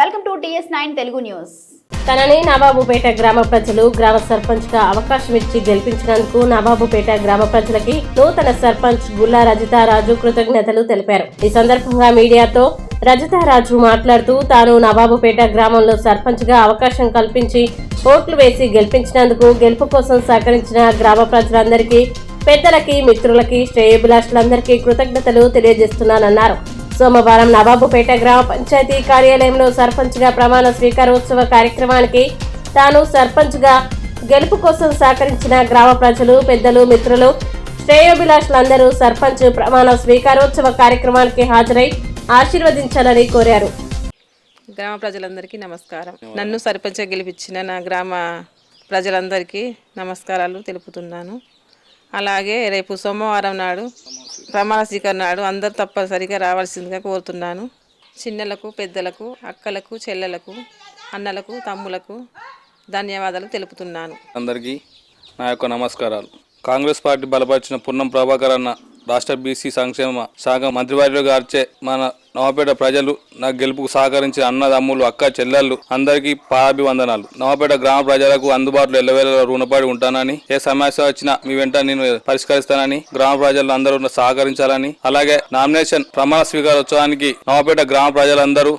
Welcome to TS nine Telugu news. తనని నవాబుపేట గ్రామ ప్రజలు గ్రామ సర్పంచ్గా అవకాశం ఇచ్చి గెలిపించినందుకు నవాబుపేట గ్రామ ప్రజలకి నూతన సర్పంచ్ గుల్లా రజితారాజు కృతజ్ఞతలు తెలిపారు. ఈ సందర్భంగా మీడియాతో రజితారాజు మాట్లాడుతూ తాను నవాబుపేట గ్రామంలో సర్పంచ్గా అవకాశం కల్పించి ఓట్లు వేసి గెలిపించినందుకు గెలుపు కోసం సహకరించిన గ్రామ ప్రజలందరికీ పెద్దలకి మిత్రులకి శ్రేయభిలాషులందరికీ కృతజ్ఞతలు తెలియజేస్తున్నానన్నారు. సోమవారం నవాబుపేట గ్రామ పంచాయతీ కార్యాలయంలో సర్పంచ్గా ప్రమాణ స్వీకారోత్సవ కార్యక్రమానికి తాను సర్పంచ్గా గెలుపు కోసం సహకరించిన గ్రామ ప్రజలు పెద్దలు మిత్రులు శ్రేయోభిలాషులందరూ సర్పంచ్ ప్రమాణ స్వీకారోత్సవ కార్యక్రమానికి హాజరై ఆశీర్వదించాలని కోరారు. గ్రామ ప్రజలందరికీ నమస్కారం. నన్ను సర్పంచ్గా గెలిపించిన నా గ్రామ ప్రజలందరికీ నమస్కారాలు తెలుపుతున్నాను. అలాగే రేపు సోమవారం నాడు ప్రమాణ స్వీకరణ నాడు అందరు తప్పనిసరిగా రావాల్సిందిగా కోరుతున్నాను. చిన్నలకు పెద్దలకు అక్కలకు చెల్లెలకు అన్నలకు తమ్ములకు ధన్యవాదాలు తెలుపుతున్నాను. అందరికీ నా యొక్క నమస్కారాలు. కాంగ్రెస్ పార్టీ బలపరిచిన పున్నం ప్రభాకర్ అన్న రాష్ట్ర బీసీ సంక్షేమ శాఖ మంత్రివర్యులు గారిచే మన నవపేట ప్రజలు నా గెలుపుకు సహకరించిన అన్నదమ్ములు అక్క చెల్లెళ్ళు అందరికీ పాభివందనాలు నవపేట గ్రామ ప్రజలకు అందుబాటులో ఎల్లవేళ రుణపడి ఉంటానని ఏ సమస్య వచ్చినా మీ వెంట నేను పరిష్కరిస్తానని గ్రామ ప్రజలు అందరూ సహకరించాలని. అలాగే నామినేషన్ ప్రమాణ స్వీకారోత్సవానికి నవపేట గ్రామ ప్రజలందరూ